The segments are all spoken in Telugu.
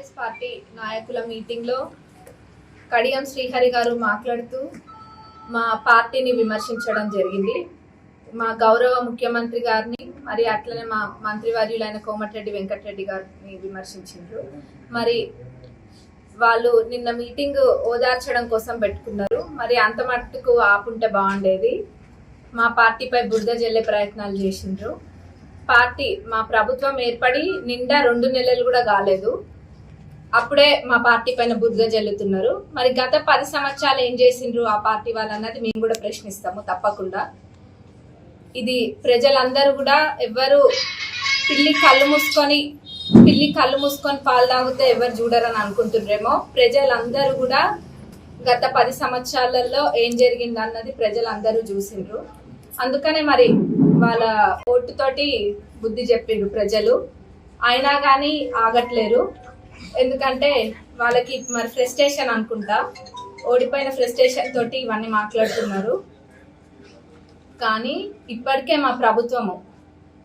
కాంగ్రెస్ పార్టీ నాయకుల మీటింగ్లో కడియం శ్రీహరి గారు మాట్లాడుతూ మా పార్టీని విమర్శించడం జరిగింది. మా గౌరవ ముఖ్యమంత్రి గారిని మరి అట్లనే మా మంత్రివర్యులైన కోమటిరెడ్డి వెంకటరెడ్డి గారిని విమర్శించారు మరి వాళ్ళు నిన్న మీటింగ్ ఓదార్చడం కోసం పెట్టుకున్నారు. మరి అంత మట్టుకు ఆపుంటే బాగుండేది. మా పార్టీపై బురద జల్లే ప్రయత్నాలు చేసిండ్రు. పార్టీ మా ప్రభుత్వం ఏర్పడి నిండా రెండు నెలలు కూడా కాలేదు. అప్పుడే మా పార్టీ పైన బుద్ధ జల్లుతున్నారు. మరి గత పది సంవత్సరాలు ఏం చేసిండ్రు ఆ పార్టీ వాళ్ళు అన్నది మేము కూడా ప్రశ్నిస్తాము తప్పకుండా. ఇది ప్రజలందరూ కూడా ఎవ్వరు పిల్లి కళ్ళు మూసుకొని పిల్లి కళ్ళు మూసుకొని పాలు తాగితే ఎవరు చూడరని అనుకుంటుండ్రేమో ప్రజలందరూ కూడా గత పది సంవత్సరాలలో ఏం జరిగింది అన్నది ప్రజలందరూ చూసిండ్రు. అందుకనే మరి వాళ్ళ ఓటుతోటి బుద్ధి చెప్పిండ్రు ప్రజలు. అయినా కానీ ఆగట్లేరు. ఎందుకంటే వాళ్ళకి మరి ఫ్రస్ట్రేషన్ అనుకుంటా. ఓడిపోయిన ఫ్రస్ట్రేషన్ తోటి ఇవన్నీ మాట్లాడుతున్నారు. కానీ ఇప్పటికే మా ప్రభుత్వము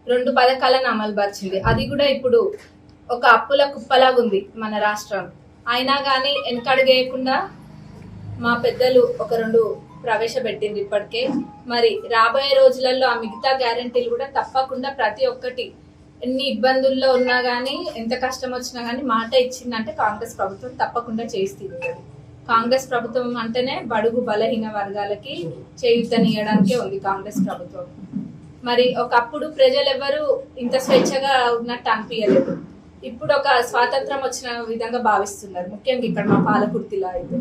రెండు పథకాలను అమలుపరిచింది. అది కూడా ఇప్పుడు ఒక అప్పుల కుప్పలాగా ఉంది మన రాష్ట్రం. అయినా కానీ వెనకడుగేయకుండా మా పెద్దలు ఒక రెండు ప్రవేశపెట్టింది ఇప్పటికే. మరి రాబోయే రోజులలో ఆ మిగతా గ్యారంటీలు కూడా తప్పకుండా ప్రతి ఒక్కటి ఎన్ని ఇబ్బందుల్లో ఉన్నా కానీ ఎంత కష్టం వచ్చినా కానీ మాట ఇచ్చిందంటే కాంగ్రెస్ ప్రభుత్వం తప్పకుండా చేస్తుంది కాంగ్రెస్ ప్రభుత్వం అంటేనే బడుగు బలహీన వర్గాలకి చేయుతనియడానికే ఉంది కాంగ్రెస్ ప్రభుత్వం. మరి ఒకప్పుడు ప్రజలు ఎవరు ఇంత స్వేచ్ఛగా ఉన్నట్టు అనిపించలేదు ఇప్పుడు ఒక స్వాతంత్రం వచ్చిన విధంగా భావిస్తున్నారు. ముఖ్యంగా ఇక్కడ మా పాలకుర్తిలో అయితే.